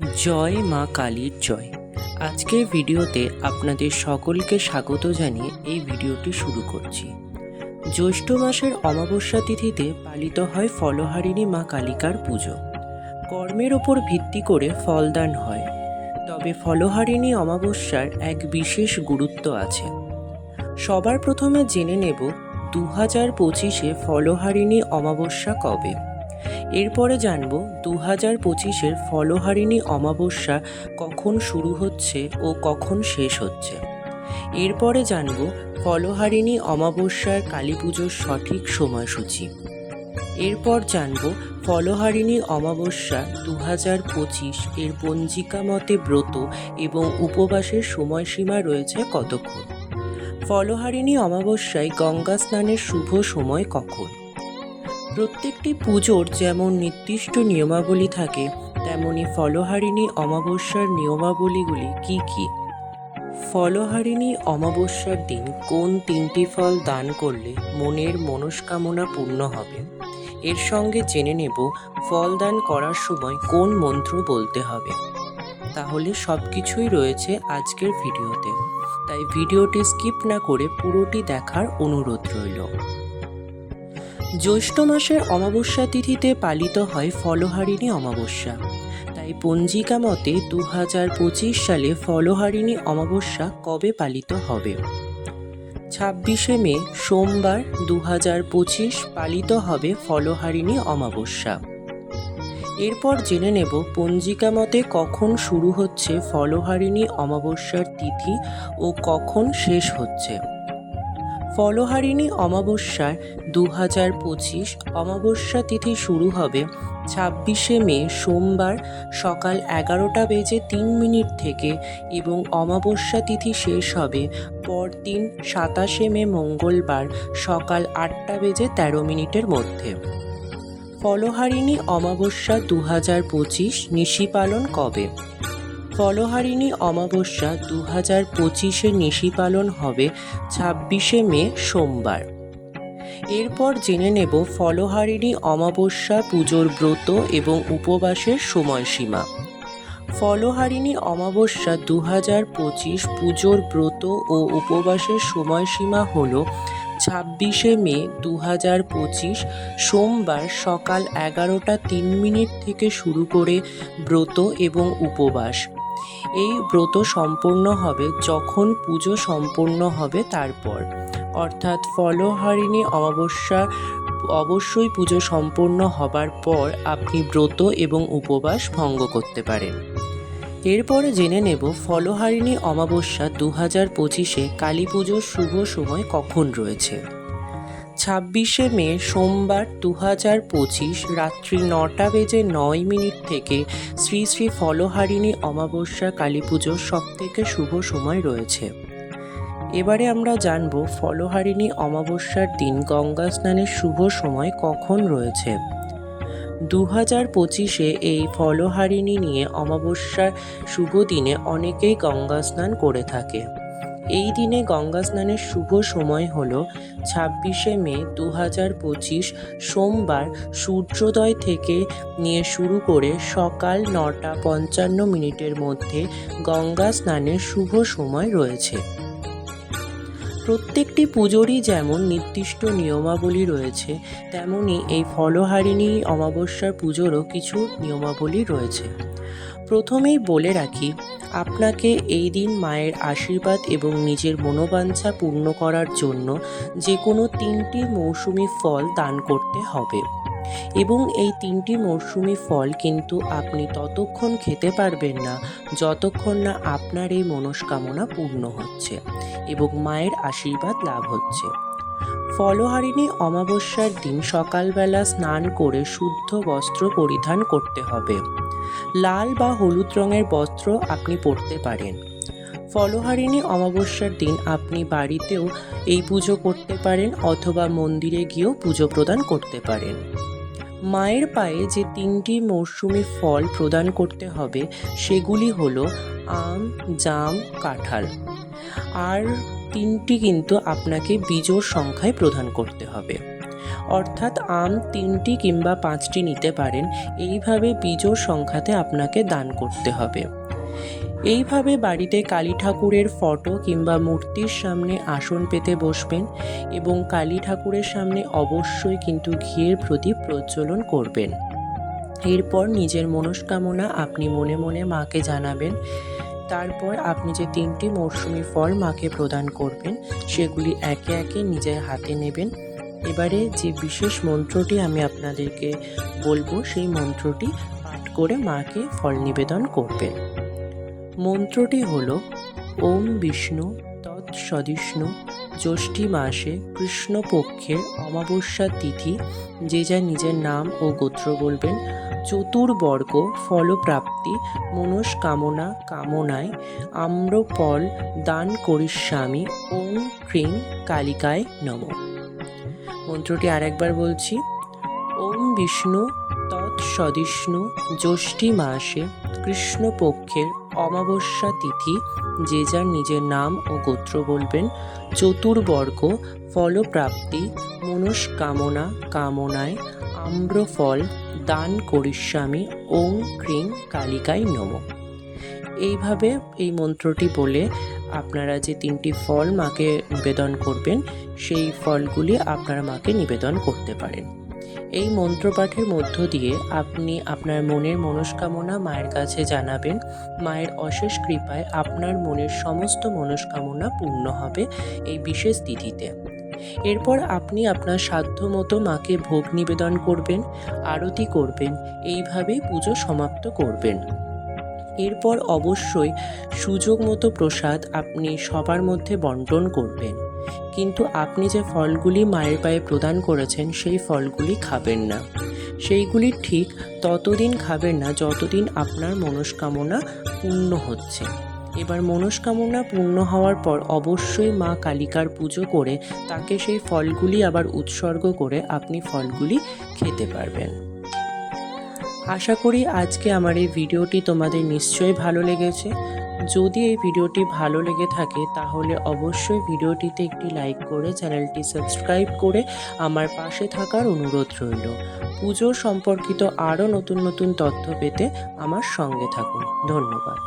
জয় মা কালীর জয়। আজকের ভিডিওতে আপনাদের সকলকে স্বাগত জানিয়ে এই ভিডিওটি শুরু করছি। জ্যৈষ্ঠ মাসের অমাবস্যা তিথিতে পালিত হয় ফলহারিণী মা কালিকার পুজো। কর্মের ওপর ভিত্তি করে ফলদান হয়। তবে ফলহারিণী অমাবস্যার এক বিশেষ গুরুত্ব আছে। সবার প্রথমে জেনে নেব দু হাজার পঁচিশে ফলহারিণী অমাবস্যা কবে। এরপরে জানব দু হাজার পঁচিশের ফলহারিণী অমাবস্যা কখন শুরু হচ্ছে ও কখন শেষ হচ্ছে। এরপরে জানব ফলহারিণী অমাবস্যার কালী পুজোর সঠিক সময়সূচি। এরপর জানব ফলহারিণী অমাবস্যা দু হাজার পঁচিশ এর পঞ্জিকা মতে ব্রত এবং উপবাসের সময়সীমা রয়েছে কতক্ষণ? ফলহারিণী অমাবস্যায় গঙ্গা স্নানের শুভ সময় কখন? প্রত্যেকটি পুজোর যেমন নির্দিষ্ট নিয়মাবলী থাকে, তেমনি ফলহারিণী অমাবস্যার নিয়মাবলীগুলি কি কি? ফলহারিণী অমাবস্যার দিন কোন তিনটি ফল দান করলে মনের মনস্কামনা পূর্ণ হবে? এর সঙ্গে জেনে নেব ফল দান করার সময় কোন মন্ত্র বলতে হবে। তাহলে সব কিছুই রয়েছে আজকের ভিডিওতে। তাই ভিডিওটি স্কিপ না করে পুরোটি দেখার অনুরোধ রইল। জ্যৈষ্ঠ মাসের অমাবস্যা তিথিতে পালিত হয় ফলহারিণী অমাবস্যা। তাই পঞ্জিকা মতে দু হাজার পঁচিশ সালে ফলহারিণী অমাবস্যা কবে পালিত হবে? ছাব্বিশে মে, সোমবার দু পঁচিশ পালিত হবে ফলহারিণী অমাবস্যা। এরপর জেনে নেব পঞ্জিকা মতে কখন শুরু হচ্ছে ফলহারিণী অমাবস্যার তিথি ও কখন শেষ হচ্ছে। ফলহারিণী অমাবস্যার দু হাজার পঁচিশ অমাবস্যা তিথি শুরু হবে ছাব্বিশে মে সোমবার সকাল এগারোটা বেজে তিন মিনিট থেকে এবং অমাবস্যা তিথি শেষ হবে পরদিন সাতাশে মে মঙ্গলবার সকাল আটটা বেজে তেরো মিনিটের মধ্যে। ফলহারিণী অমাবস্যা দু হাজার পঁচিশ নিশি পালন কবে? ফলহারিণী অমাবস্যা দু হাজার পঁচিশে নিশি পালন হবে ছাব্বিশে মে সোমবার। এরপর জেনে নেব ফলহারিণী অমাবস্যা পুজোর ব্রত এবং উপবাসের সময়সীমা। ফলহারিণী অমাবস্যা দু হাজার পঁচিশ পুজোর ব্রত ও উপবাসের সময়সীমা হল ছাব্বিশে মে দু হাজার পঁচিশ সোমবার সকাল এগারোটা তিন মিনিট থেকে শুরু করে ব্রত এবং উপবাস। এই ব্রত সম্পূর্ণ হবে যখন পুজো সম্পূর্ণ হবে তারপর। অর্থাৎ ফলহারিণী অমাবস্যা, অবশ্যই পুজো সম্পূর্ণ হবার পর আপনি ব্রত এবং উপবাস ভঙ্গ করতে পারেন। এরপরে জেনে নেব ফলহারিণী অমাবস্যা দু হাজার পঁচিশে কালী পুজোর শুভ সময় কখন রয়েছে। ছাব্বিশে মে সোমবার দু হাজার পঁচিশ রাত্রি নটা বেজে নয় মিনিট থেকে শ্রী শ্রী ফলহারিণী অমাবস্যা কালী পুজোর সবথেকে শুভ সময় রয়েছে। এবারে আমরা জানব ফলহারিণী অমাবস্যার দিন গঙ্গা স্নানের শুভ সময় কখন রয়েছে। দু হাজার পঁচিশে এই ফলহারিণী নিয়ে অমাবস্যার শুভ দিনে অনেকেই গঙ্গা স্নান করে থাকে। এই দিনে গঙ্গা স্নানের শুভ সময় হল ছাব্বিশে মে দু হাজার পঁচিশ সোমবার সূর্যোদয় থেকে নিয়ে শুরু করে সকাল নটা পঞ্চান্ন মিনিটের মধ্যে গঙ্গা স্নানের শুভ সময় রয়েছে। প্রত্যেকটি পুজোরই যেমন নির্দিষ্ট নিয়মাবলী রয়েছে, তেমনি এই ফলহারিণী অমাবস্যার পুজোরও কিছু নিয়মাবলী রয়েছে। প্রথমেই বলে রাখি আপনাকে এই দিন মায়ের আশীর্বাদ এবং নিজের মনোবাঞ্ছা পূর্ণ করার জন্য যে কোনো তিনটি মৌসুমি ফল দান করতে হবে। এবং এই তিনটি মরশুমি ফল কিন্তু আপনি ততক্ষণ খেতে পারবেন না, যতক্ষণ না আপনার এই মনস্কামনা পূর্ণ হচ্ছে এবং মায়ের আশীর্বাদ লাভ হচ্ছে। ফলহারিণী অমাবস্যার দিন সকালবেলা স্নান করে শুদ্ধ বস্ত্র পরিধান করতে হবে। লাল বা হলুদ রঙের বস্ত্র আপনি পরতে পারেন। ফলহারিণী অমাবস্যার দিন আপনি বাড়িতেও এই পুজো করতে পারেন অথবা মন্দিরে গিয়েও পুজো প্রদান করতে পারেন। মায়ের পায়ে যে তিনটি মরশুমি ফল প্রদান করতে হবে, সেগুলি হলো আম, জাম, কাঁঠাল। আর তিনটি কিন্তু আপনাকে বীজোর সংখ্যায় প্রদান করতে হবে। অর্থাৎ আম তিনটি কিংবা পাঁচটি নিতে পারেন। এইভাবে বিজোড় সংখ্যাতে আপনাকে দান করতে হবে। এইভাবে বাড়িতে কালী ঠাকুরের ফটো কিংবা মূর্তির সামনে আসন পেতে বসবেন এবং কালী ঠাকুরের সামনে অবশ্যই কিন্তু ঘিয়ের প্রদীপ প্রজ্বলন করবেন। এরপর নিজের মনস্কামনা আপনি মনে মনে মাকে জানাবেন। তারপর আপনি যে তিনটি মরশুমি ফল মাকে প্রদান করবেন, সেগুলি একে একে নিজের হাতে নেবেন। এবারে যে বিশেষ মন্ত্রটি আমি আপনাদেরকে বলব, সেই মন্ত্রটি পাঠ করে মাকে ফল নিবেদন করবেন। মন্ত্রটি হল, ওম বিষ্ণু তৎসদিষ্ণু জ্যৈষ্ঠী মাসে কৃষ্ণপক্ষের অমাবস্যা তিথি যে যা নিজের নাম ও গোত্র বলবেন, চতুর্বর্গ ফলপ্রাপ্তি মনস্কামনা কামনায় আম্রফল দান করিস্বামী ওং ক্রিং কালিকায় নম। মন্ত্রটি আরেকবার বলছি। ওম বিষ্ণু তৎসদিষ্ণু জ্যৈষ্ঠী মাসে কৃষ্ণপক্ষের অমাবস্যা তিথি, যে যার নিজের নাম ও গোত্র বলবেন চতুর্বর্গ, ফলপ্রাপ্তি, মনস্কামনা কামনায় আম্রফল দান করিস্বামী ওং ক্রিং কালিকায় নম। এইভাবে এই মন্ত্রটি বলে আপনারা যে তিনটি ফল মাকে নিবেদন করবেন, সেই ফলগুলি আপনারা মাকে নিবেদন করতে পারেন। এই মন্ত্রপাঠের মধ্য দিয়ে আপনি আপনার মনের মনস্কামনা মায়ের কাছে জানাবেন। মায়ের অশেষ কৃপায় আপনার মনের সমস্ত মনস্কামনা পূর্ণ হবে এই বিশেষ তিথিতে। এরপর আপনি আপনার সাধ্য মতো মাকে ভোগ নিবেদন করবেন, আরতি করবেন, এইভাবেই পুজো সমাপ্ত করবেন। এরপর অবশ্যই সুযোগ মতো প্রসাদ আপনি সবার মধ্যে বন্টন করবেন। কিন্তু আপনি যে ফলগুলি মায়ের পায়ে প্রদান করেছেন, সেই ফলগুলি খাবেন না। সেইগুলি ঠিক ততদিন খাবেন না যতদিন আপনার মনস্কামনা পূর্ণ হচ্ছে। এবার মনস্কামনা পূর্ণ হওয়ার পর অবশ্যই মা কালিকার পুজো করে তাকে সেই ফলগুলি আবার উৎসর্গ করে আপনি ফলগুলি খেতে পারবেন। আশা করি আজকে আমার এই ভিডিওটি তোমাদের নিশ্চয়ই ভালো লেগেছে। যদি এই ভিডিওটি ভালো লেগে থাকে, তাহলে অবশ্যই ভিডিওটিতে একটি লাইক করে চ্যানেলটি সাবস্ক্রাইব করে আমার পাশে থাকার অনুরোধ রইল। পুজো সম্পর্কিত আরও নতুন নতুন তথ্য পেতে আমার সঙ্গে থাকুন। ধন্যবাদ।